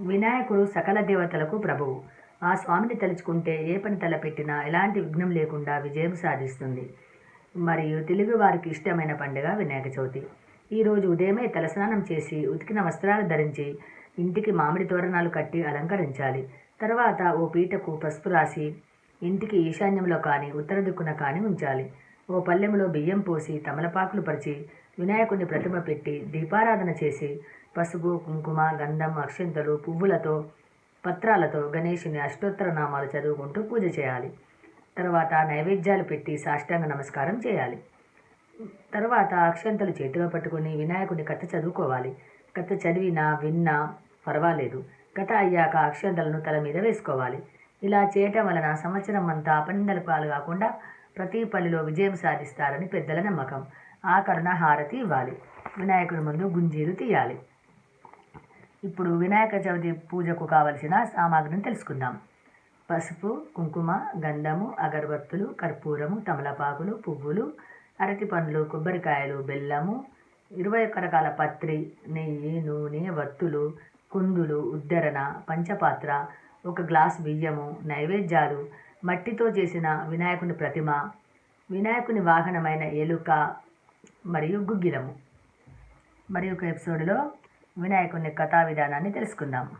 వినాయకుడు సకల దేవతలకు ప్రభువు. ఆ స్వామిని తలుచుకుంటే ఏ పని తలపెట్టినా ఎలాంటి విఘ్నం లేకుండా విజయం సాధిస్తుంది. మరియు తెలుగు వారికి ఇష్టమైన పండుగ వినాయక చవితి. ఈరోజు ఉదయమే తలస్నానం చేసి ఉతికిన వస్త్రాలు ధరించి ఇంటికి మామిడి తోరణాలు కట్టి అలంకరించాలి. తర్వాత ఓ పీటకు పసుపు రాసి ఇంటికి ఈశాన్యంలో కానీ ఉత్తర దిక్కున కానీ ఉంచాలి. ఓ పల్లెములో బియ్యం పోసి తమలపాకులు పరిచి వినాయకుడిని ప్రతిమ పెట్టి దీపారాధన చేసి పసుపు కుంకుమ గంధం అక్షంతలు పువ్వులతో పత్రాలతో గణేషుని అష్టోత్తర నామాలు చదువుకుంటూ పూజ చేయాలి. తర్వాత నైవేద్యాలు పెట్టి సాష్టాంగ నమస్కారం చేయాలి. తర్వాత అక్షంతలు చేతిలో పట్టుకొని వినాయకుని కథ చదువుకోవాలి. కథ చదివినా విన్నా పర్వాలేదు. కథ అయ్యాక అక్షంతలను తల మీద వేసుకోవాలి. ఇలా చేయటం వలన సంవత్సరం అంతా అపనిందల పాలు కాకుండా ప్రతి పనిలో విజయం సాధిస్తారని పెద్దల నమ్మకం. ఆ కరుణ హారతి ఇవ్వాలి. వినాయకుడి ముందు గుంజీలు తీయాలి. ఇప్పుడు వినాయక చవితి పూజకు కావలసిన సామాగ్రిని తెలుసుకుందాం. పసుపు కుంకుమ గంధము అగరబత్తులు కర్పూరము తమలపాకులు పువ్వులు అరటి పండ్లు కొబ్బరికాయలు బెల్లము ఇరవై ఒక్క రకాల పత్రి నెయ్యి నూనె వత్తులు కుందులు ఉద్దరణ పంచపాత్ర ఒక గ్లాస్ బియ్యము నైవేద్యాలు మట్టితో చేసిన వినాయకుని ప్రతిమ వినాయకుని వాహనమైన ఎలుక మరియు గుగ్గిలము. మరి ఒక ఎపిసోడ్లో వినాయకుని కథా విధానాన్ని తెలుసుకుందాం.